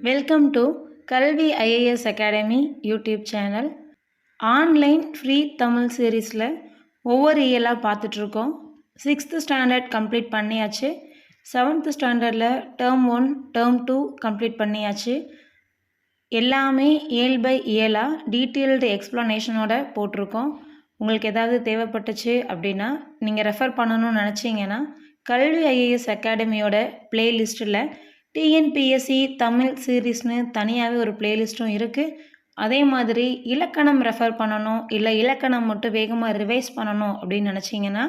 Welcome to Kalvi IAS academy YouTube channel online free Tamil சீரீஸில் ஒவ்வொரு இயலாக பார்த்துட்ருக்கோம். சிக்ஸ்த்து ஸ்டாண்டர்ட் கம்ப்ளீட் பண்ணியாச்சு. செவன்த்து ஸ்டாண்டர்டில் term one term two complete பண்ணியாச்சு. எல்லாமே இயல் பை இயலாக டீட்டெயில்டு எக்ஸ்ப்ளனேஷனோட போட்டிருக்கோம் உங்களுக்கு ஏதாவது தேவைப்பட்டுச்சு அப்படின்னா நீங்கள் ரெஃபர் பண்ணணும்னு நினச்சிங்கன்னா கல்வி ஐஏஎஸ் அகாடமியோட ப்ளேலிஸ்ட்டில் டிஎன்பிஎஸ்சி தமிழ் சீரீஸ்னு தனியாகவே ஒரு பிளேலிஸ்ட்டும் இருக்குது அதே மாதிரி இலக்கணம் ரெஃபர் பண்ணணும் இல்லை இலக்கணம் மட்டும் வேகமாக ரிவைஸ் பண்ணணும் அப்படின்னு நினச்சிங்கன்னா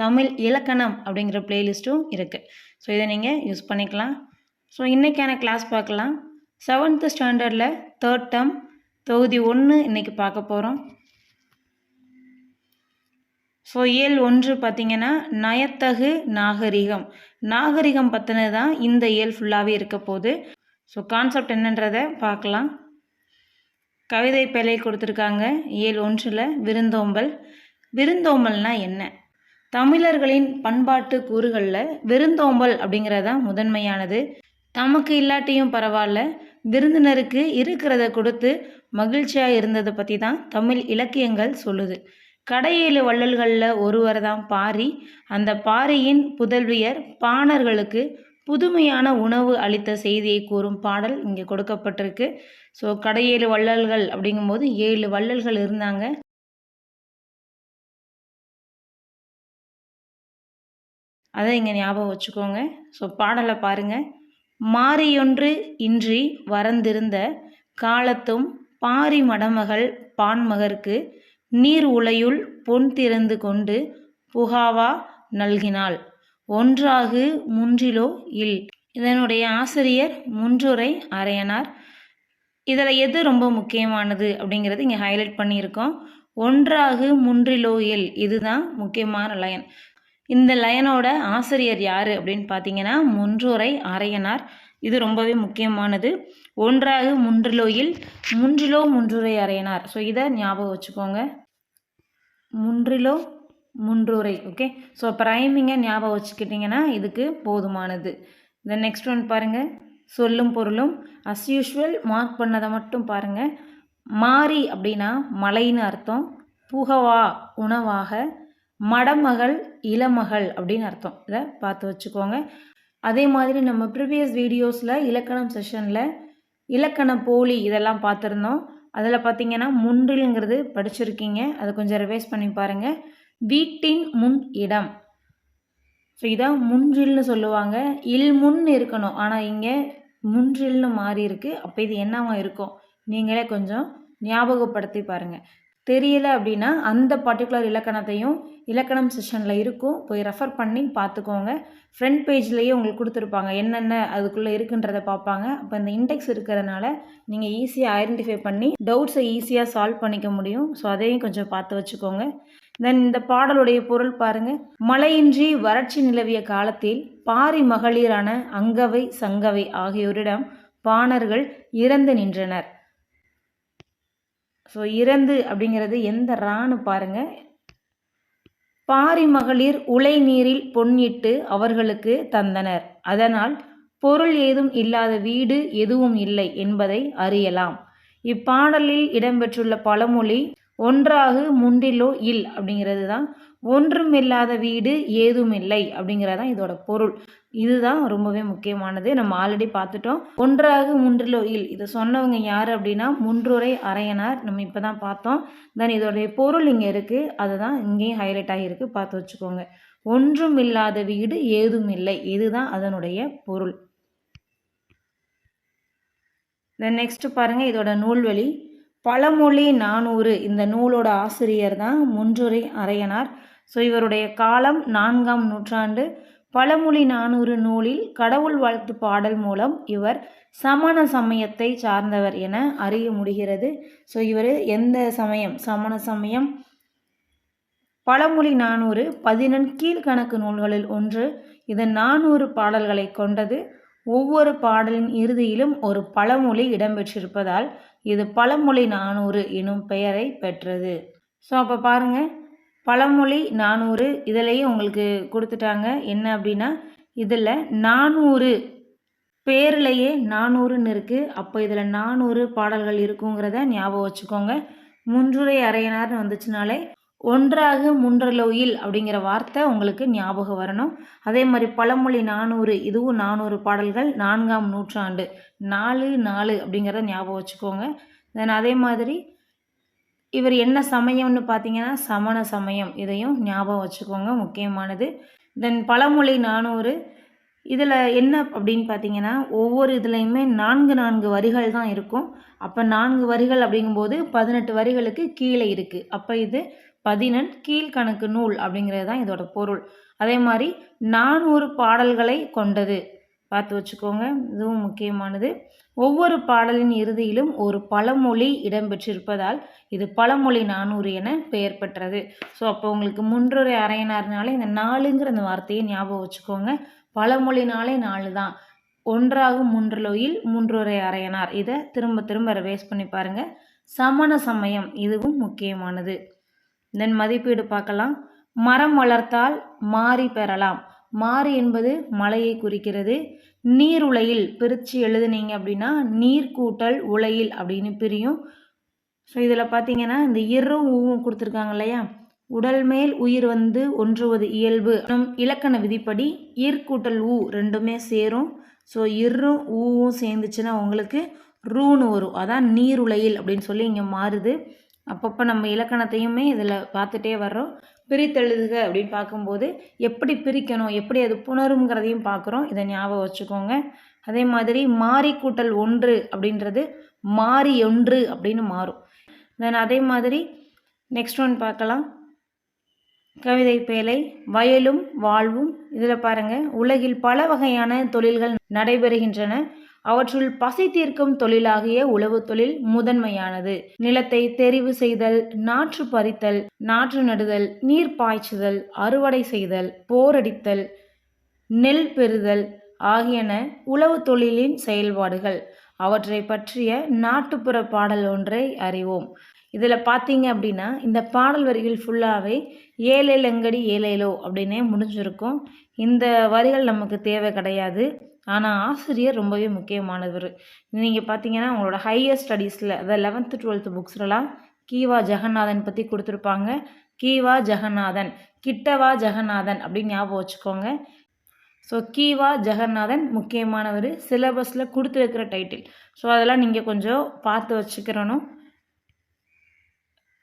தமிழ் இலக்கணம் அப்படிங்கிற பிளேலிஸ்ட்டும் இருக்குது ஸோ இதை நீங்கள் யூஸ் பண்ணிக்கலாம். ஸோ இன்றைக்கான கிளாஸ் பார்க்கலாம். செவன்த்து ஸ்டாண்டர்டில் தேர்ட் டேர்ம் தொகுதி ஒன்று இன்றைக்கி பார்க்க போகிறோம் ஸோ இயல் ஒன்று பார்த்திங்கன்னா நயத்தகு நாகரிகம். நாகரிகம் பற்றினது தான் இந்த இயல் ஃபுல்லாகவே இருக்க போகுது. ஸோ கான்செப்ட் என்னன்றதை பார்க்கலாம். கவிதை பிழை கொடுத்துருக்காங்க. இயல் ஒன்றில் விருந்தோம்பல். விருந்தோம்பல்னால் என்ன? தமிழர்களின் பண்பாட்டு கூறுகளில் விருந்தோம்பல் அப்படிங்கிறது தான் முதன்மையானது. தமக்கு இல்லாட்டியும் பரவாயில்ல விருந்தினருக்கு இருக்கிறத கொடுத்து மகிழ்ச்சியாக இருந்ததை பற்றி தான் தமிழ் இலக்கியங்கள் சொல்லுது. கடையேழு வள்ளல்களில் ஒருவர் தான் பாரி. அந்த பாரியின் புதல்வியர் பாணர்களுக்கு புதுமையான உணவு அளித்த செய்தியை கூறும் பாடல் இங்கே கொடுக்கப்பட்டிருக்கு. ஸோ கடையேழு வள்ளல்கள் அப்படிங்கும்போது ஏழு வள்ளல்கள் இருந்தாங்க. அதை இங்கே ஞாபகம் வச்சுக்கோங்க. ஸோ பாடலை பாருங்கள் மாறியொன்று இன்றி வரந்திருந்த காலத்தும் பாரி மடமகள் பான்மகருக்கு நீர் உலையுள் பொன் திறந்து கொண்டு புகாவா நல்கினாள். ஒன்றாகு முன்றிலோ இல். இதனுடைய ஆசிரியர் முன்றுரை அரையனார் இதில் எது ரொம்ப முக்கியமானது அப்படிங்கிறது இங்கே ஹைலைட் பண்ணியிருக்கோம். ஒன்றாகு முன்றிலோ இல். இதுதான் முக்கியமான லயன் இந்த லயனோட ஆசிரியர் யார் அப்படின்னு பார்த்தீங்கன்னா முன்றுரை அரையனார் இது ரொம்பவே முக்கியமானது. ஒன்றாக முன்றிலோயில் முன்றிலோ முன்றுரை அறையினார். ஸோ இதை ஞாபகம் வச்சுக்கோங்க. முன்றிலோ முன்றுரை ஓகே ஸோ ப்ரைமிங்கை ஞாபகம் வச்சுக்கிட்டிங்கன்னா இதுக்கு போதுமானது. இந்த நெக்ஸ்ட் ஒன் பாருங்கள் சொல்லும் பொருளும் அஸ் யூஷுவல் மார்க் பண்ணதை மட்டும் பாருங்கள் மாறி அப்படின்னா மலைன்னு அர்த்தம். புகவா உணவாக. மடமகள் இளமகள் அப்படின்னு அர்த்தம். இதை பார்த்து வச்சுக்கோங்க. அதே மாதிரி நம்ம ப்ரீவியஸ் வீடியோஸில் இலக்கணம் செஷனில் இலக்கண போலி இதெல்லாம் பார்த்துருந்தோம். அதில் பார்த்தீங்கன்னா முன்றில்ங்கிறது படிச்சிருக்கீங்க. அதை கொஞ்சம் ரிவைஸ் பண்ணி பாருங்கள் வீட்டின் முன் இடம். ஸோ இதான் முன்றில்னு சொல்லுவாங்க. இல் முன் இருக்கணும். ஆனால் இங்கே முன்றில்னு மாறி இருக்குது அப்போ இது என்னவா இருக்கும்? நீங்களே கொஞ்சம் ஞாபகப்படுத்தி பாருங்கள் தெரியல அப்படின்னா அந்த பர்டிகுலர் இலக்கணத்தையும் இலக்கணம் செஷனில் இருக்கும். போய் ரெஃபர் பண்ணி பார்த்துக்கோங்க. ஃப்ரண்ட் பேஜ்லேயே உங்களுக்கு கொடுத்துருப்பாங்க. என்னென்ன அதுக்குள்ளே இருக்குன்றதை பார்ப்பாங்க. அப்போ இந்த இண்டெக்ஸ் இருக்கிறதுனால நீங்கள் ஈஸியாக ஐடென்டிஃபை பண்ணி டவுட்ஸை ஈஸியாக சால்வ் பண்ணிக்க முடியும். ஸோ அதையும் கொஞ்சம் பார்த்து வச்சுக்கோங்க. தென் இந்த பாடலுடைய பொருள் பாருங்கள் மழையின்றி வறட்சி நிலவிய காலத்தில் பாரி மகளிரான அங்கவை சங்கவை ஆகியோரிடம் பாணர்கள் இறந்து நின்றனர். ஸோ இறந்து அப்படிங்கிறது எந்த ரான்னு பாருங்கள் பாரி மகளிர் உலை நீரில் பொன்னிட்டு அவர்களுக்கு தந்தனர். அதனால் பொருள் ஏதும் இல்லாத வீடு எதுவும் இல்லை என்பதை அறியலாம். இப்பாடலில் இடம்பெற்றுள்ள பழமொழி ஒன்றாகு முன்றிலோ இல் அப்படிங்கிறது தான் ஒன்றும் இல்லாத வீடு ஏதும் இல்லை அப்படிங்கிறது தான் இதோட பொருள். இதுதான் ரொம்பவே முக்கியமானது. நம்ம ஆல்ரெடி பார்த்துட்டோம். ஒன்றாக முன்றிலோ இல். இதை சொன்னவங்க யார் அப்படின்னா முன்றுரை அரையனார். நம்ம இப்போ தான் பார்த்தோம். தென் இதோடைய பொருள் இங்கே இருக்குது அதுதான் இங்கேயும் ஹைலைட் ஆகியிருக்கு. பார்த்து வச்சுக்கோங்க. ஒன்றும் இல்லாத வீடு ஏதும் இல்லை இதுதான் அதனுடைய பொருள். தென் நெக்ஸ்ட் பாருங்கள் இதோட நூல்வழி. பழமொழி நானூறு. இந்த நூலோட ஆசிரியர் தான் முன்றுரை அரையனார். ஸோ இவருடைய காலம் நான்காம் நூற்றாண்டு. பழமொழி நானூறு நூலில் கடவுள் வாழ்த்து பாடல் மூலம் இவர் சமண சமயத்தை சார்ந்தவர் என அறிய முடிகிறது. ஸோ இவர் எந்த சமயம்? சமண சமயம். பழமொழி நானூறு பதினெண் கீழ்கணக்கு நூல்களில் ஒன்று. இது நானூறு பாடல்களை கொண்டது. ஒவ்வொரு பாடலின் இறுதியிலும் ஒரு பழமொழி இடம்பெற்றிருப்பதால் இது பழமொழி நானூறு எனும் பெயரை பெற்றது. ஸோ அப்போ பாருங்கள் பழமொழி நானூறு இதுலேயும் உங்களுக்கு கொடுத்துட்டாங்க. என்ன அப்படின்னா இதில் நானூறு பேர்லேயே நானூறுன்னு இருக்குது அப்போ இதில் நானூறு பாடல்கள் இருக்குங்கிறத ஞாபகம் வச்சுக்கோங்க. முன்றுரை அரையனார்னு வந்துச்சுனாலே ஒன்றாக முன்றலோயில் அப்படிங்கிற வார்த்தை உங்களுக்கு ஞாபகம் வரணும். அதே மாதிரி பழமொழி நானூறு இதுவும் நானூறு பாடல்கள் நான்காம் நூற்றாண்டு நாலு நாலு அப்படிங்கிறத ஞாபகம் வச்சுக்கோங்க. தென் அதே மாதிரி இவர் என்ன சமயம்னு பார்த்தீங்கன்னா சமண சமயம் இதையும் ஞாபகம் வச்சுக்கோங்க முக்கியமானது. தென் பழமொழி நானூறு இதில் என்ன அப்படின்னு பார்த்தீங்கன்னா ஒவ்வொரு இதுலேயுமே நான்கு நான்கு வரிகள் தான் இருக்கும். அப்போ நான்கு வரிகள் அப்படிங்கும்போது பதினெட்டு வரிகளுக்கு கீழே இருக்குது அப்போ இது பதினெண் கீழ்கணக்கு நூல் அப்படிங்கிறது தான் இதோட பொருள். அதே மாதிரி நானூறு பாடல்களை கொண்டது. பார்த்து வச்சுக்கோங்க இதுவும் முக்கியமானது. ஒவ்வொரு பாடலின் இறுதியிலும் ஒரு பழமொழி இடம்பெற்றிருப்பதால் இது பழமொழி நானூறு என பெயர் பெற்றது. ஸோ அப்போ உங்களுக்கு முன்றுரை அறையினார்னாலே இந்த நாலுங்கிற அந்த வார்த்தையை ஞாபகம் வச்சுக்கோங்க. பழமொழினாலே நாலு தான். ஒன்றாகும் மூன்றுலோயில் மூன்றுரை அறையனார் இதை திரும்ப திரும்ப ரிவைஸ் பண்ணி பாருங்கள் சமண சமயம் இதுவும் முக்கியமானது. தென் மதிப்பீடு பார்க்கலாம். மரம் வளர்த்தால் மாறி பெறலாம். மாறி என்பது மலையை குறிக்கிறது. நீர் உலையில் பிரித்து எழுதுனீங்க அப்படின்னா நீர் கூட்டல் உலையில் அப்படின்னு பிரியும். ஸோ இதில் பார்த்தீங்கன்னா இந்த இரும் ஊவும் கொடுத்துருக்காங்க இல்லையா? உடல் மேல் உயிர் வந்து ஒன்றுவது இயல்பு. நம் இலக்கண விதிப்படி ஈர்க்கூட்டல் ஊ ரெண்டுமே சேரும். ஸோ இரும் ஊவும் சேர்ந்துச்சுன்னா உங்களுக்கு ரூன்னு வரும். அதான் நீருளையில் அப்படின்னு சொல்லி இங்கே மாறுது. அப்பப்போ நம்ம இலக்கணத்தையுமே இதில் பார்த்துட்டே வர்றோம். பிரித்தெழுதுக அப்படின்னு பார்க்கும்போது எப்படி பிரிக்கணும் எப்படி அது புணருங்கிறதையும் பார்க்குறோம். இதை ஞாபகம் வச்சுக்கோங்க. அதே மாதிரி மாறி கூட்டல் ஒன்று அப்படின்றது மாறி ஒன்று அப்படின்னு மாறும். தென் அதே மாதிரி நெக்ஸ்ட் ஒன் பார்க்கலாம். கவிதை பேலை வயலும் வாழ்வும். இதில் பாருங்கள் உலகில் பல வகையான தொழில்கள் நடைபெறுகின்றன. அவற்றுள் பசி தீர்க்கும் தொழிலாகிய உழவு தொழில் முதன்மையானது. நிலத்தை தெரிவு செய்தல் நாற்று பறித்தல் நாற்று நடுதல் நீர் பாய்ச்சுதல் அறுவடை செய்தல் போரடித்தல் நெல் பெறுதல் ஆகியன உழவு தொழிலின் செயல்பாடுகள். அவற்றை பற்றிய நாட்டுப்புற பாடல் ஒன்றை அறிவோம். இதில் பார்த்தீங்க அப்படின்னா இந்த பாடல் வரிகள் ஃபுல்லாகவே ஏழேலங்கடி ஏழேலோ அப்படின்னே முடிஞ்சிருக்கும். இந்த வரிகள் நமக்கு தேவை கிடையாது. ஆனால் ஆசிரியர் ரொம்பவே முக்கியமானவர். நீங்கள் பார்த்தீங்கன்னா உங்களோட ஹையர் ஸ்டடீஸில் அதாவது லெவன்த்து டுவெல்த்து புக்ஸ்லலாம் கீவா ஜெகநாதன் பற்றி கொடுத்துருப்பாங்க. கீவா ஜெகநாதன் கிட்டவா ஜெகநாதன் அப்படின்னு ஞாபகம் வச்சுக்கோங்க. ஸோ கீவா ஜெகநாதன் முக்கியமானவர் சிலபஸில் கொடுத்துருக்கிற டைட்டில் ஸோ அதெல்லாம் நீங்கள் கொஞ்சம் பார்த்து வச்சுக்கிறணும்.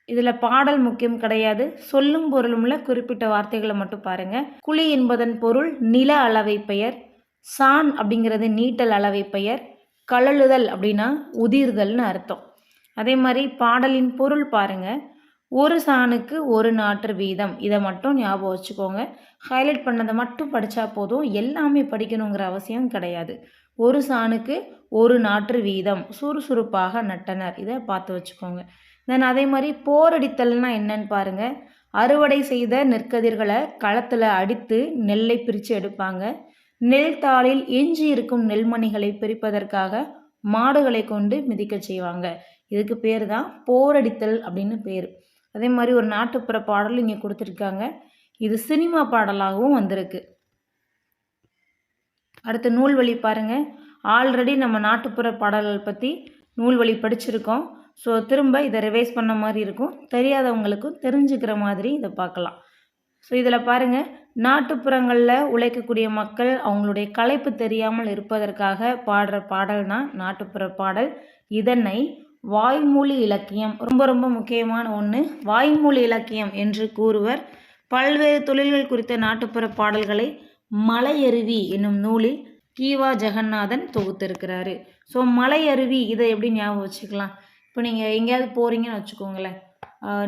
இதில் பாடல் முக்கியம் கிடையாது. சொல்லும் பொருளும்ல குறிப்பிட்ட வார்த்தைகளை மட்டும் பாருங்கள் குழி என்பதன் பொருள் நில அளவை பெயர். சான் அப்படிங்கிறது நீட்டல் அளவை பெயர் கழலுதல் அப்படின்னா உதிர்தல்னு அர்த்தம். அதே மாதிரி பாடலின் பொருள் பாருங்கள் ஒரு சாணுக்கு ஒரு நாற்று வீதம். இதை மட்டும் ஞாபகம் வச்சுக்கோங்க. ஹைலைட் பண்ணதை மட்டும் படித்தா போதும். எல்லாமே படிக்கணுங்கிற அவசியம் கிடையாது. ஒரு சாணுக்கு ஒரு நாற்று வீதம். சுறுசுறுப்பாக நட்டனர். இதை பார்த்து வச்சுக்கோங்க. தென் அதே மாதிரி போரடித்தல்னா என்னன்னு பாருங்கள் அறுவடை செய்த நெற்கதிர்களை களத்தில் அடித்து நெல்லை பிரித்து எடுப்பாங்க. நெல் தாளில் எஞ்சி இருக்கும் நெல்மணிகளை பிரிப்பதற்காக மாடுகளை கொண்டு மிதிக்க செய்வாங்க. இதுக்கு பேர் தான் போரடித்தல் அப்படின்னு பேர். அதே மாதிரி ஒரு நாட்டுப்புற பாடல் இங்கே கொடுத்துருக்காங்க. இது சினிமா பாடலாகவும் வந்திருக்கு. அடுத்து நூல்வழி பாருங்கள் ஆல்ரெடி நம்ம நாட்டுப்புற பாடல்கள் பற்றி நூல்வழி படிச்சிருக்கோம். ஸோ திரும்ப இதை ரிவைஸ் பண்ண மாதிரி இருக்கும். தெரியாதவங்களுக்கும் தெரிஞ்சுக்கிற மாதிரி இதை பார்க்கலாம். ஸோ இதில் பாருங்கள் நாட்டுப்புறங்களில் உழைக்கக்கூடிய மக்கள் அவங்களுடைய களைப்பு தெரியாமல் இருப்பதற்காக பாடுற பாடல்னா நாட்டுப்புற பாடல். இதனை வாய்மொழி இலக்கியம் ரொம்ப ரொம்ப முக்கியமான ஒன்று வாய்மொழி இலக்கியம் என்று கூறுவர். பல்வேறு தொழில்கள் குறித்த நாட்டுப்புற பாடல்களை மலையருவி என்னும் நூலில் கீவா ஜெகநாதன் தொகுத்திருக்கிறாரு. ஸோ மலையருவி இதை எப்படி ஞாபகம் வச்சுக்கலாம்? இப்போ நீங்கள் எங்கேயாவது போகிறீங்கன்னு வச்சுக்கோங்களேன்.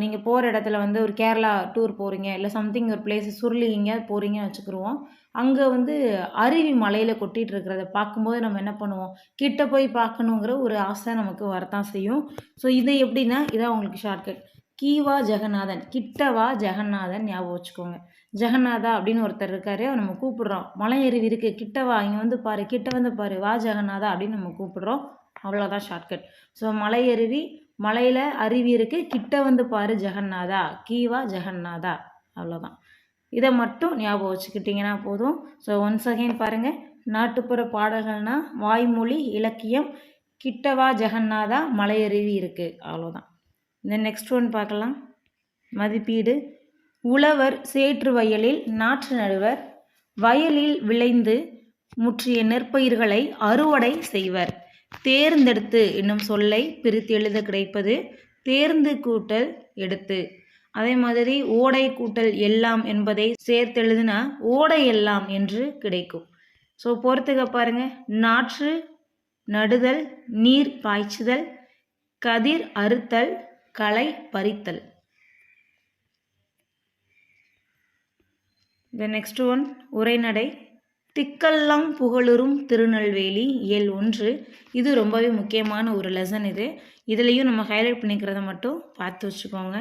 நீங்கள் போகிற இடத்துல வந்து ஒரு கேரளா டூர் போகிறீங்க இல்லை சம்திங் ஒரு பிளேஸ் சுருளி எங்கேயாவது போகிறீங்கன்னு வச்சுக்கிருவோம். அங்கே வந்து அருவி மலையில் கொட்டிகிட்டு இருக்கிறத பார்க்கும்போது நம்ம என்ன பண்ணுவோம்? கிட்ட போய் பார்க்கணுங்கிற ஒரு ஆசை நமக்கு வரத்தான் செய்யும். ஸோ இது எப்படின்னா இதான் உங்களுக்கு ஷார்ட்கட் கீவா ஜெகநாதன் கிட்டவா ஜெகநாதன் ஞாபகம் வச்சுக்கோங்க. ஜெகநாதா அப்படின்னு ஒருத்தர் இருக்காரு நம்ம கூப்பிடுறோம். மலை எருவி இருக்குது கிட்டவா இங்கே வந்து பாரு கிட்ட வந்து பாரு வா ஜெகநாதா அப்படின்னு நம்ம கூப்பிடுறோம். அவ்வளோதான் ஷார்ட்கட் ஸோ மலை எருவி மலையில் அருவி இருக்குது கிட்ட வந்து பாரு ஜெகநாதா. கீவா ஜெகநாதா. அவ்வளோதான் இதை மட்டும் ஞாபகம் வச்சுக்கிட்டிங்கன்னா போதும். ஸோ ஒன்ஸ் அகைன் பாருங்கள் நாட்டுப்புற பாடல்கள்னால் வாய்மொழி இலக்கியம் கிட்டவா ஜெகநாதா மலையருவி இருக்குது அவ்வளோதான் இந்த நெக்ஸ்ட் ஒன் பார்க்கலாம். மதிப்பீடு. உழவர் சேற்று வயலில் நாற்று நடுவர் வயலில் விளைந்து முற்றிய நெற்பயிர்களை அறுவடை செய்வர். தேர்ந்தெடுத்து என்னும் சொல்லை பிரித்து எழுத கிடைப்பது தேர்ந்து கூட்டல் எடுத்து. அதே மாதிரி ஓடை கூட்டல் எல்லாம் என்பதை சேர்த்தெழுதுனா ஓடை எல்லாம் என்று கிடைக்கும். ஸோ பொறுத்துக்க பாருங்க. நாற்று நடுதல் நீர் பாய்ச்சுதல் கதிர் அறுத்தல் களை பறித்தல். த நெக்ஸ்ட் ஒன் உரைநடை. திக்கெல்லாம் புகழுறும் திருநெல்வேலி இயல் ஒன்று. இது ரொம்பவே முக்கியமான ஒரு லெசன் இது. இதுலேயும் நம்ம ஹைலைட் பண்ணிக்கிறத மட்டும் பார்த்து வச்சுக்கோங்க.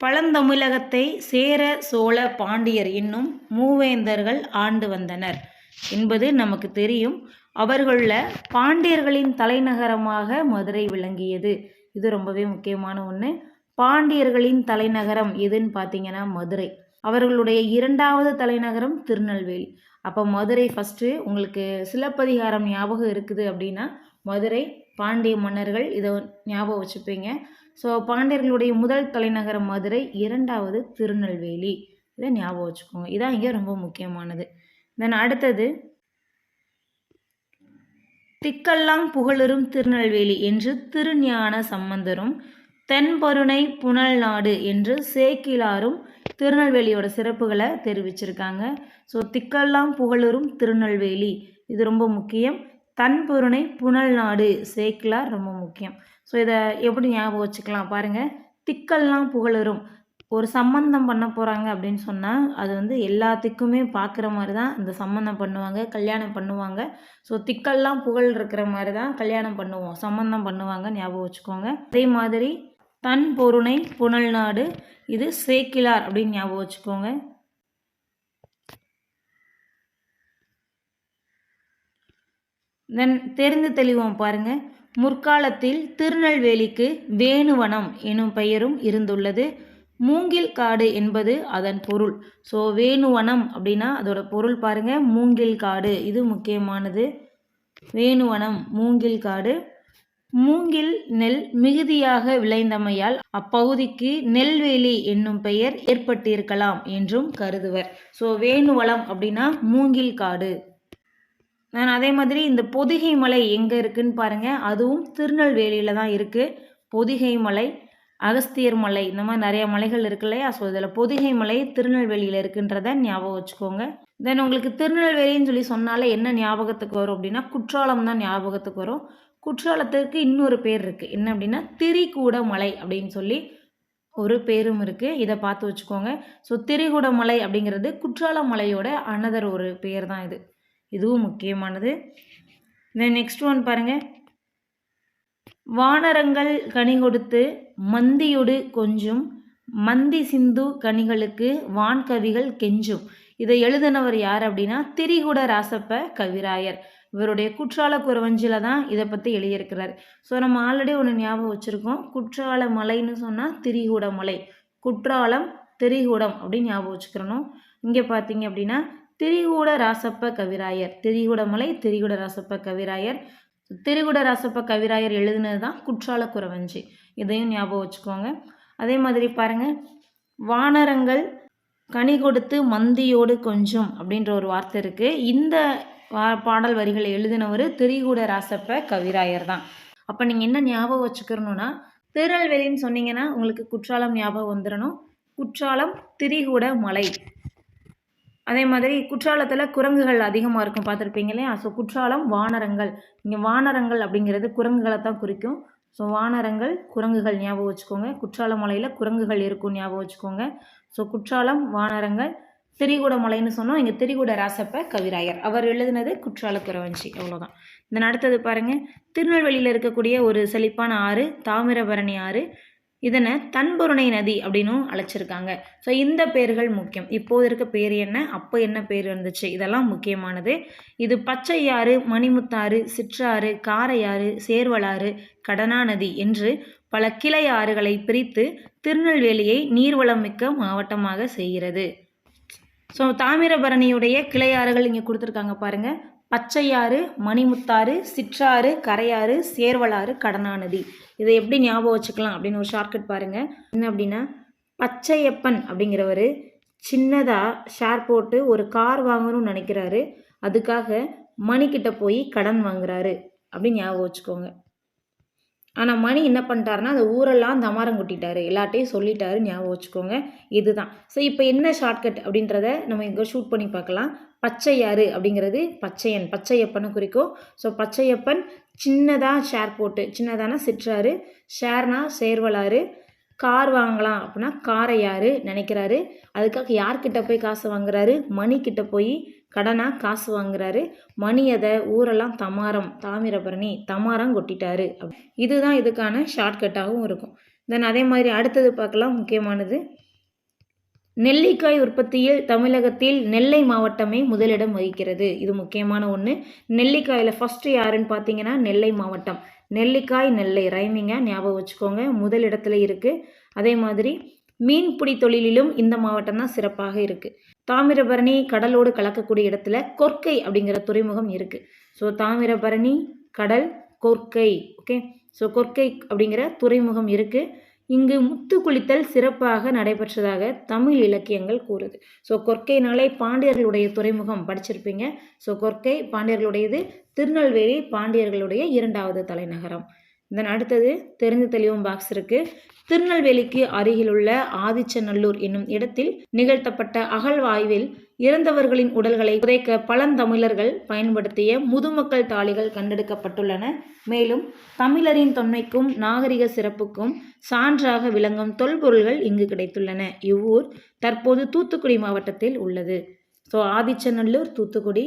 பழந்தமிழகத்தை சேர சோழ பாண்டியர் என்னும் மூவேந்தர்கள் ஆண்டு வந்தனர் என்பது நமக்கு தெரியும். அவர்களில் பாண்டியர்களின் தலைநகரமாக மதுரை விளங்கியது. இது ரொம்பவே முக்கியமான ஒன்று பாண்டியர்களின் தலைநகரம் எதுன்னு பார்த்தீங்கன்னா மதுரை. அவர்களுடைய இரண்டாவது தலைநகரம் திருநெல்வேலி. அப்போ மதுரை ஃபஸ்ட்டு உங்களுக்கு சிலப்பதிகாரம் ஞாபகம் இருக்குது அப்படின்னா மதுரை பாண்டிய மன்னர்கள் இதை ஞாபகம் வச்சுப்பீங்க. ஸோ பாண்டியர்களுடைய முதல் தலைநகரம் மதுரை இரண்டாவது திருநெல்வேலி. இதை ஞாபகம் வச்சுக்கோங்க. இதான் இங்கே ரொம்ப முக்கியமானது. தென் அடுத்தது திக்கெல்லாம் புகழரும் திருநெல்வேலி என்று திருஞான சம்பந்தரும் தென்பொருணை புனல் நாடு என்று சேக்கிலாரும் திருநெல்வேலியோட சிறப்புகளை தெரிவிச்சிருக்காங்க. ஸோ திக்கெல்லாம் புகழரும் திருநெல்வேலி. இது ரொம்ப முக்கியம். தன்பொருணை புனல் நாடு சேக்கிலார் ரொம்ப முக்கியம். ஸோ இதை எப்படி ஞாபகம் வச்சுக்கலாம் பாருங்கள் திக்கெல்லாம் புகழரும் ஒரு சம்மந்தம் பண்ண போகிறாங்க அப்படின்னு சொன்னால் அது வந்து எல்லாத்துக்குமே பார்க்குற மாதிரி தான் இந்த சம்மந்தம் பண்ணுவாங்க கல்யாணம் பண்ணுவாங்க. ஸோ திக்கெல்லாம் புகழ் இருக்கிற மாதிரி தான் கல்யாணம் பண்ணுவோம் சம்மந்தம் பண்ணுவாங்க ஞாபகம் வச்சுக்கோங்க. அதே மாதிரி தன் பொருணை புனல் நாடு இது சேக்கிலார் அப்படின்னு ஞாபகம் வச்சுக்கோங்க. தென் தெரிந்து தெளிவோம் பாருங்க. முற்காலத்தில் திருநெல்வேலிக்கு வேணுவனம் எனும் பெயரும் இருந்துள்ளது. மூங்கில் காடு என்பது அதன் பொருள். ஸோ வேணுவனம் அப்படின்னா அதோட பொருள் பாருங்க. மூங்கில் காடு. இது முக்கியமானது. வேணுவனம் மூங்கில் காடு. மூங்கில் நெல் மிகுதியாக விளைந்தமையால் அப்பகுதிக்கு நெல்வேலி என்னும் பெயர் ஏற்பட்டிருக்கலாம் என்றும் கருதுவர். ஸோ வேணுவளம் அப்படின்னா மூங்கில் காடு. நான் அதே மாதிரி இந்த பொதிகை மலை எங்கே இருக்குன்னு பாருங்கள் அதுவும் திருநெல்வேலியில் தான் இருக்குது பொதிகை மலை அகஸ்தியர் மலை இந்த மாதிரி நிறைய மலைகள் இருக்கு இல்லையா? ஸோ இதில் பொதிகை மலை திருநெல்வேலியில் இருக்குன்றத ஞாபகம் வச்சுக்கோங்க. தென் உங்களுக்கு திருநெல்வேலின்னு சொல்லி சொன்னாலே என்ன ஞாபகத்துக்கு வரும் அப்படின்னா குற்றாலம் தான் ஞாபகத்துக்கு வரும். குற்றாலத்திற்கு இன்னொரு பேர் இருக்குது என்ன அப்படின்னா திரிகூட மலை அப்படின்னு சொல்லி ஒரு பேரும் இருக்குது இதை பார்த்து வச்சுக்கோங்க. ஸோ திரிகூட மலை அப்படிங்கிறது குற்றால மலையோட அனதர் ஒரு பேர் தான் இது. இதுவும் முக்கியமானது. தென் நெக்ஸ்ட் ஒன் பாருங்கள் வானரங்கள் கனி கொடுத்து மந்தியொடு கொஞ்சம் மந்தி சிந்து கனிகளுக்கு வான்கவிகள் கெஞ்சும். இதை எழுதினவர் யார் அப்படின்னா திரிகுட ராசப்ப கவிராயர். இவருடைய குற்றால குறவஞ்சியில் தான் இதை பற்றி எழுதியிருக்கிறார். ஸோ நம்ம ஆல்ரெடி ஒன்று ஞாபகம் வச்சுருக்கோம். குற்றால மலைன்னு சொன்னால் திரிகூட மலை. குற்றாலம் திரிகூடம் அப்படின்னு ஞாபகம் வச்சுக்கிறணும். இங்கே பார்த்தீங்க அப்படின்னா திரிகூட ராசப்ப கவிராயர். திரிகூட மலை திரிகூட ராசப்ப கவிராயர். திரிகுட ராசப்ப கவிராயர் எழுதினது தான் குற்றால குறவஞ்சி இதையும் ஞாபகம் வச்சுக்கோங்க. அதே மாதிரி பாருங்கள் வானரங்கள் கனி கொடுத்து மந்தியோடு கொஞ்சம் அப்படின்ற ஒரு வார்த்தை இருக்குது இந்த பாடல் வரிகளை எழுதினவர் திரிகூட ராசப்ப கவிராயர் தான். அப்போ நீங்கள் என்ன ஞாபகம் வச்சுக்கிறணும்னா திருநெல்வேலின்னு சொன்னீங்கன்னா உங்களுக்கு குற்றாலம் ஞாபகம் வந்துடணும் குற்றாலம் திரிகூட மலை. அதே மாதிரி குற்றாலத்தில் குரங்குகள் அதிகமாக இருக்கும் பார்த்துருப்பீங்க இல்லையா? ஸோ குற்றாலம் வானரங்கள். இங்கே வானரங்கள் அப்படிங்கிறது குரங்குகளை தான் குறிக்கும். ஸோ வானரங்கள் குரங்குகள் ஞாபகம் வச்சுக்கோங்க. குற்றால மலையில் குரங்குகள் இருக்கும் ஞாபகம் வச்சுக்கோங்க. ஸோ குற்றாலம் வானரங்கள் திரிகுடமலைன்னு சொன்னோம். இங்கே திரிகுட ராசப்ப கவிராயர். அவர் எழுதினது குற்றால குறவஞ்சி அவ்வளோதான் இந்த அடுத்தது பாருங்கள் திருநெல்வேலியில் இருக்கக்கூடிய ஒரு செழிப்பான ஆறு தாமிரபரணி ஆறு இதனை தன்பொருணை நதி அப்படின்னும் அழைச்சிருக்காங்க. ஸோ இந்த பேர்கள் முக்கியம். இப்போது இருக்க பேர் என்ன? அப்போ என்ன பேர் இருந்துச்சு? இதெல்லாம் முக்கியமானது. இது பச்சையாறு மணிமுத்தாறு சிற்றாறு காரையாறு சேர்வலாறு கடனா நதி என்று பல கிளை ஆறுகளை பிரித்து திருநெல்வேலியை நீர்வளம் மிக்க மாவட்டமாக செய்கிறது. ஸோ தாமிரபரணியுடைய கிளையாறுகள் இங்கே கொடுத்துருக்காங்க பாருங்கள் பச்சையாறு மணிமுத்தாறு சிற்றாறு கரையாறு சேர்வலாறு கடனாநதி. இதை எப்படி ஞாபகம் வச்சுக்கலாம் அப்படின்னு ஒரு ஷார்ட்கட் பாருங்கள் என்ன அப்படின்னா பச்சையப்பன் அப்படிங்கிறவர் சின்னதாக ஷேர் போட்டு ஒரு கார் வாங்கணும்னு நினைக்கிறாரு. அதுக்காக மணிக்கிட்ட போய் கடன் வாங்குறாரு. அப்படின்னு ஞாபகம் வச்சுக்கோங்க. ஆனால் மணி என்ன பண்ணிட்டாருன்னா அந்த ஊரெல்லாம் தமாரம் கொட்டிட்டாரு. எல்லாட்டையும் சொல்லிட்டாரு. ஞாபகம் வச்சுக்கோங்க. இதுதான். ஸோ இப்போ என்ன ஷார்ட்கட் அப்படின்றத நம்ம இங்கே ஷூட் பண்ணி பார்க்கலாம். பச்சையாறு அப்படிங்கிறது பச்சையன். பச்சையப்பனை குறிக்கும். ஸோ பச்சையப்பன் சின்னதாக ஷேர் போட்டு சின்னதானா சிற்றாரு ஷேர்னா சேர்வலாறு. கார் வாங்கலாம் அப்படின்னா காரை யார் நினைக்கிறாரு. அதுக்காக யார்கிட்ட போய் காசு வாங்குறாரு? மணிக்கிட்ட போய் கடனாக காசு வாங்குறாரு. மணி அதை ஊரெல்லாம் தமாரம் தாமிரபரணி தமாரம் கொட்டிட்டாரு. இதுதான் இதுக்கான ஷார்ட்கட்டாகவும் இருக்கும். தென் அதே மாதிரி அடுத்தது பார்க்கலாம். முக்கியமானது நெல்லிக்காய் உற்பத்தியில் தமிழகத்தில் நெல்லை மாவட்டமே முதலிடம் வகிக்கிறது. இது முக்கியமான ஒன்று நெல்லிக்காயில் ஃபஸ்ட்டு யாருன்னு பார்த்தீங்கன்னா நெல்லை மாவட்டம். நெல்லிக்காய் நெல்லை ரைமிங்காக ஞாபகம் வச்சுக்கோங்க. முதல் இடத்துல இருக்குது அதே மாதிரி மீன்பிடி தொழிலிலும் இந்த மாவட்டம் தான் சிறப்பாக இருக்குது தாமிரபரணி கடலோடு கலக்கக்கூடிய இடத்துல கொர்க்கை அப்படிங்கிற துறைமுகம் இருக்குது ஸோ தாமிரபரணி கடல் கொர்க்கை ஓகே ஸோ கொர்க்கை அப்படிங்கிற துறைமுகம் இருக்குது இங்கு முத்து குளித்தல் சிறப்பாக நடைபெற்றதாக தமிழ் இலக்கியங்கள் கூறுது. ஸோ கொர்க்கைனாலே பாண்டியர்களுடைய துறைமுகம் படிச்சிருப்பீங்க. ஸோ கொர்க்கை பாண்டியர்களுடையது திருநெல்வேலி பாண்டியர்களுடைய இரண்டாவது தலைநகரம். தென் அடுத்தது தெரிந்து தெளிவும் பாக்ஸ் இருக்கு. திருநெல்வேலிக்கு அருகிலுள்ள ஆதிச்சநல்லூர் என்னும் இடத்தில் நிகழ்த்தப்பட்ட அகழ்வாய்வில் இறந்தவர்களின் உடல்களை புதைக்க பழந்தமிழர்கள் பயன்படுத்திய முதுமக்கள் தாளிகள் கண்டெடுக்கப்பட்டுள்ளன. மேலும் தமிழரின் தொன்மைக்கும் நாகரிக சிறப்புக்கும் சான்றாக விளங்கும் தொல்பொருள்கள் இங்கு கிடைத்துள்ளன. இவ்வூர் தற்போது தூத்துக்குடி மாவட்டத்தில் உள்ளது. So Adichanallur Thoothukudi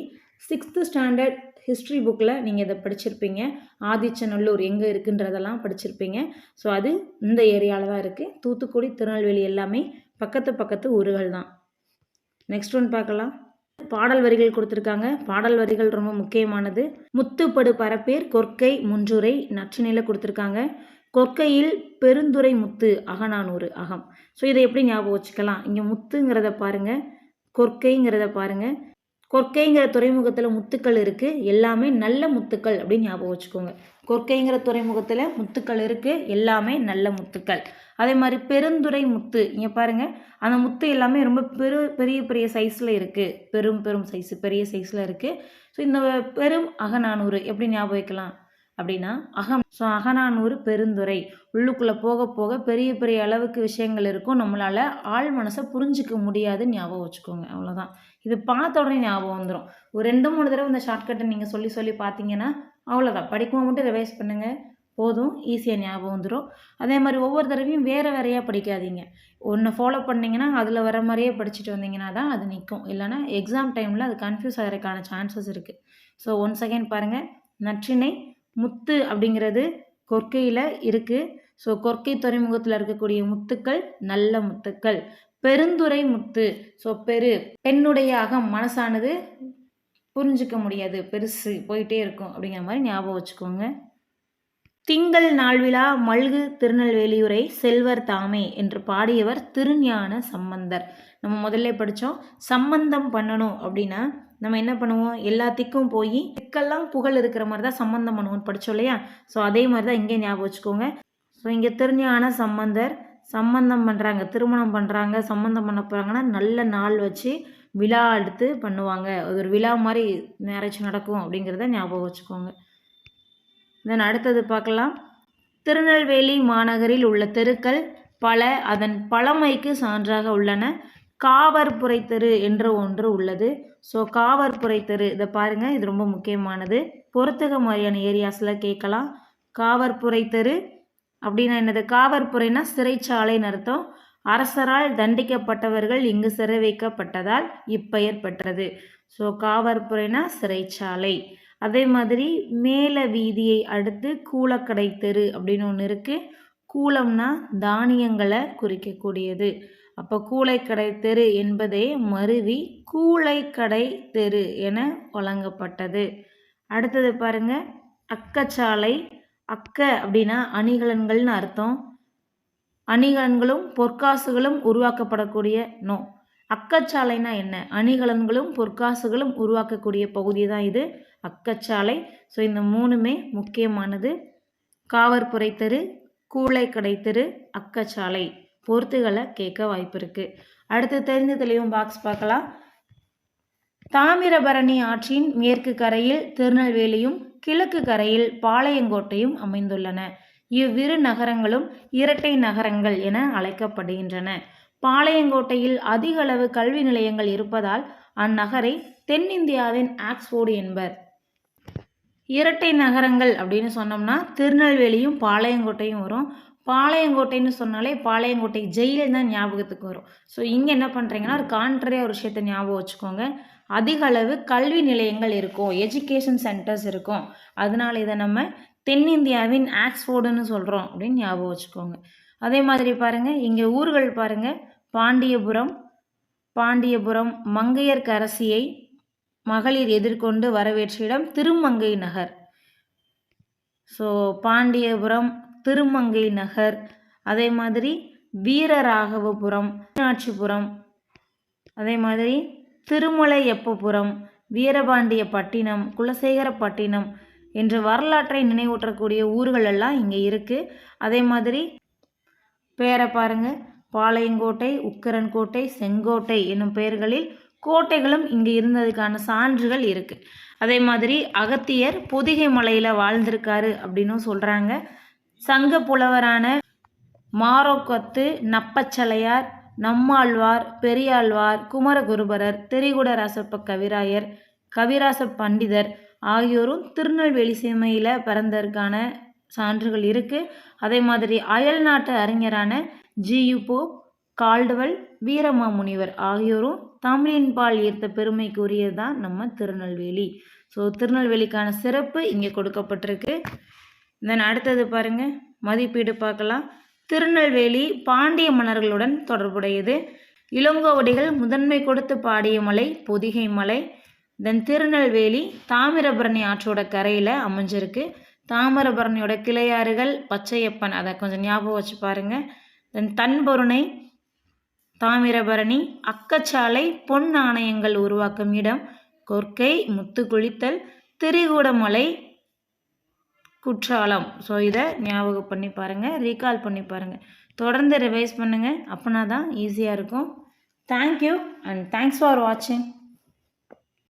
sixth standard history புக்கில் நீங்கள் இதை படிச்சிருப்பீங்க. ஆதிச்சநல்லூர் எங்கே இருக்குன்றதெல்லாம் படிச்சிருப்பீங்க. ஸோ அது இந்த ஏரியாவில் தான் இருக்குது தூத்துக்குடி திருநெல்வேலி எல்லாமே பக்கத்து பக்கத்து ஊர்கள் தான். நெக்ஸ்ட் ஒன் பார்க்கலாம். பாடல் வரிகள் கொடுத்துருக்காங்க. பாடல் வரிகள் ரொம்ப முக்கியமானது. முத்துப்படு பரப்பேர் கொற்கை முன்றுரை நற்றினில கொடுத்துருக்காங்க. கொற்கையில் பெருந்துரை முத்து அகநானூறு அகம். ஸோ இதை எப்படி ஞாபகம் வச்சுக்கலாம்? இங்கே முத்துங்கிறத பாருங்கள் கொற்கைங்கிறத பாருங்கள் கொற்கைங்கிற துறைமுகத்தில் முத்துக்கள் இருக்குது எல்லாமே நல்ல முத்துக்கள் அப்படின்னு ஞாபகம் வச்சுக்கோங்க. கொற்கைங்கிற துறைமுகத்தில் முத்துக்கள் இருக்குது எல்லாமே நல்ல முத்துக்கள். அதே மாதிரி பெருந்துறை முத்து இங்கே பாருங்கள் அந்த முத்து எல்லாமே ரொம்ப பெரு பெரிய பெரிய சைஸில் இருக்குது பெரும் பெரும் சைஸு பெரிய சைஸில் இருக்குது ஸோ இந்த பெரும் அகநானூறு எப்படி ஞாபகம் வைக்கலாம் அப்படின்னா அகம். ஸோ அகநானூறு பெருந்துறை. உள்ளுக்குள்ளே போக போக பெரிய பெரிய அளவுக்கு விஷயங்கள் இருக்கும். நம்மளால் ஆள் மனசை புரிஞ்சிக்க முடியாதுன்னு ஞாபகம் வச்சுக்கோங்க. அவ்வளோதான் இது பார்த்த உடனே ஞாபகம் வந்துடும் ஒரு ரெண்டு மூணு தடவை இந்த ஷார்ட்கட்டை நீங்கள் சொல்லி சொல்லி பார்த்தீங்கன்னா அவ்வளோதான் படிக்கும்போது மட்டும் ரிவைஸ் பண்ணுங்கள் போதும். ஈஸியாக ஞாபகம் வந்துடும் அதே மாதிரி ஒவ்வொரு தடவையும் வேறு வேறையாக படிக்காதீங்க. ஒன்று ஃபாலோ பண்ணிங்கன்னா அதில் வர மாதிரியே படிச்சுட்டு வந்தீங்கன்னா தான் அது நிற்கும் இல்லைனா எக்ஸாம் டைமில் அது கன்ஃபியூஸ் ஆகிறதுக்கான சான்சஸ் இருக்குது ஸோ ஒன் செகண்ட் பாருங்கள் நற்றினை. முத்து அப்படிங்கிறது கொர்க்கையில் இருக்குது ஸோ கொர்க்கை துறைமுகத்தில் இருக்கக்கூடிய முத்துக்கள் நல்ல முத்துக்கள். பெருந்துரை முத்து. ஸோ பெரு பெண்ணுடைய அகம் மனசானது புரிஞ்சிக்க முடியாது. பெருசு போயிட்டே இருக்கும் அப்படிங்கிற மாதிரி ஞாபகம் வச்சுக்கோங்க. திங்கள் நாள்விழா மல்கு திருநெல்வேலியுரை செல்வர் தாமே என்று பாடியவர் திருஞான சம்பந்தர். நம்ம முதல்ல படித்தோம் சம்பந்தம் பண்ணணும் அப்படின்னா நம்ம என்ன பண்ணுவோம்? எல்லாத்துக்கும் போய் திக்கெல்லாம் புகழ் இருக்கிற மாதிரி தான் சம்மந்தம் பண்ணுவோம் படித்தோம் இல்லையா? ஸோ அதே மாதிரி தான் இங்கே ஞாபகம் வச்சுக்கோங்க. ஸோ இங்கே திருஞான சம்பந்தர் சம்பந்தம் பண்ணுறாங்க திருமணம் பண்ணுறாங்க சம்மந்தம் பண்ண போகிறாங்கன்னா நல்ல நாள் வச்சு விழா எடுத்து பண்ணுவாங்க. அது ஒரு விழா மாதிரி மேரேஜ் நடக்கும் அப்படிங்கிறத ஞாபகம் வச்சுக்கோங்க. தென் அடுத்தது பார்க்கலாம். திருநெல்வேலி மாநகரில் உள்ள தெருக்கள் பல அதன் பழமைக்கு சான்றாக உள்ளன. காவற்புரை தெரு என்ற ஒன்று உள்ளது. ஸோ காவர் தெரு இதை பாருங்கள் இது ரொம்ப முக்கியமானது. பொறுத்தக மாதிரியான ஏரியாஸில் கேட்கலாம். காவற்புரை தெரு அப்படின்னா என்னது? காவற்புரைனா சிறைச்சாலைன்னு அர்த்தம். அரசரால் தண்டிக்கப்பட்டவர்கள் இங்கு சிறை வைக்கப்பட்டதால் இப்பெயர் பெற்றது. ஸோ காவற்புரைனா சிறைச்சாலை. அதே மாதிரி மேல வீதியை அடுத்து கூலக்கடை தெரு அப்படின்னு ஒன்று இருக்குது கூலம்னா தானியங்களை குறிக்கக்கூடியது. அப்போ கூளைக்கடை தெரு என்பதே மருவி கூளைக்கடை தெரு என வழங்கப்பட்டது. அடுத்தது பாருங்க அக்கச்சாலை. அக்க அப்படின்னா அணிகலன்கள்னு அர்த்தம். அணிகலன்களும் பொற்காசுகளும் உருவாக்கப்படக்கூடிய நோ. அக்கச்சாலைனா என்ன? அணிகலன்களும் பொற்காசுகளும் உருவாக்கக்கூடிய பகுதி தான் இது அக்கச்சாலை. ஸோ இந்த மூணுமே முக்கியமானது. காவற்புரை தெரு கூளை தெரு அக்கச்சாலை. பொறுத்துகளை கேட்க வாய்ப்பு இருக்குது அடுத்து தெரிஞ்ச தெளிவும் பாக்ஸ் பார்க்கலாம். தாமிரபரணி ஆற்றின் மேற்கு கரையில் திருநெல்வேலியும் கிழக்கு கரையில் பாளையங்கோட்டையும் அமைந்துள்ளன. இவ்விரு நகரங்களும் இரட்டை நகரங்கள் என அழைக்கப்படுகின்றன. பாளையங்கோட்டையில் அதிக அளவு கல்வி நிலையங்கள் இருப்பதால் அந்நகரை தென்னிந்தியாவின் ஆக்ஸ்போர்டு என்பர். இரட்டை நகரங்கள் அப்படின்னு சொன்னோம்னா திருநெல்வேலியும் பாளையங்கோட்டையும் வரும். பாளையங்கோட்டைன்னு சொன்னாலே பாளையங்கோட்டை ஜெயிலில் தான் ஞாபகத்துக்கு வரும். ஸோ இங்கே என்ன பண்ணுறீங்கன்னா ஒரு கான்ட்ரரியாக ஒரு விஷயத்தை ஞாபகம் வச்சுக்கோங்க. அதிக அளவு கல்வி நிலையங்கள் இருக்கும். எஜுகேஷன் சென்டர்ஸ் இருக்கும். அதனால இதை நம்ம தென்னிந்தியாவின் ஆக்ஸ்போர்டுன்னு சொல்கிறோம் அப்படின்னு ஞாபகம் வச்சுக்கோங்க. அதே மாதிரி பாருங்கள் இங்கே ஊர்கள் பாருங்கள் பாண்டியபுரம் பாண்டியபுரம் மங்கையர்க்கரசியை மகளிர் எதிர்கொண்டு வரவேற்ற இடம் திருமங்கை நகர். ஸோ பாண்டியபுரம் திருமங்கை நகர். அதே மாதிரி வீரராகவபுரம் மீனாட்சிபுரம். அதே மாதிரி திருமலையப்பபுரம் வீரபாண்டிய பட்டினம் குலசேகரப்பட்டினம் என்ற வரலாற்றை நினைவூட்டக்கூடிய ஊர்கள் எல்லாம் இங்கே இருக்குது அதே மாதிரி பேரை பாருங்கள் பாளையங்கோட்டை உக்கரன்கோட்டை செங்கோட்டை என்னும் பெயர்களில் கோட்டைகளும் இங்கே இருந்ததுக்கான சான்றுகள் இருக்குது அதே மாதிரி அகத்தியர் பொதிகை மலையில் வாழ்ந்திருக்காரு அப்படின்னும் சொல்கிறாங்க சங்க புலவரான மாரோக்கத்து நப்பச்சலையார் நம்மாழ்வார் பெரியாழ்வார் குமரகுருபரர் திரிகுடராசப்ப கவிராயர் கவிராச பண்டிதர் ஆகியோரும் திருநெல்வேலி சீமையில் பிறந்ததற்கான சான்றுகள் இருக்குது அதே மாதிரி அயல் நாட்டு அறிஞரான ஜியுபோ கால்டுவல் வீரமாமுனிவர் ஆகியோரும் தமிழின் பால் ஈர்த்த பெருமைக்குரியது தான் நம்ம திருநெல்வேலி. ஸோ திருநெல்வேலிக்கான சிறப்பு இங்கே கொடுக்கப்பட்டிருக்கு. தென் அடுத்தது பாருங்கள் மதிப்பீடு பார்க்கலாம். திருநெல்வேலி பாண்டிய மன்னர்களுடன் தொடர்புடையது. இளங்கோவடிகள் முதன்மை கொடுத்து பாடிய மலை பொதிகை மலை. தென் திருநெல்வேலி தாமிரபரணி ஆற்றோட கரையில் அமைஞ்சிருக்கு. தாமிரபரணியோட கிளையாறுகள் பச்சையப்பன் அதை கொஞ்சம் ஞாபகம் வச்சு பாருங்கள் தென் தன்பொருணை தாமிரபரணி அக்கச்சாலை பொன் நாணயங்கள் உருவாக்கும் இடம். கொர்க்கை முத்து குளித்தல் திரிகூடமலை குற்றாலம். ஸோ இதை ஞாபகம் பண்ணி பாருங்கள் ரீகால் பண்ணி பாருங்கள் தொடர்ந்து ரிவைஸ் பண்ணுங்கள் அப்படின்னா தான் ஈஸியாக இருக்கும். தேங்க்யூ அண்ட் தேங்க்ஸ் ஃபார் வாட்சிங்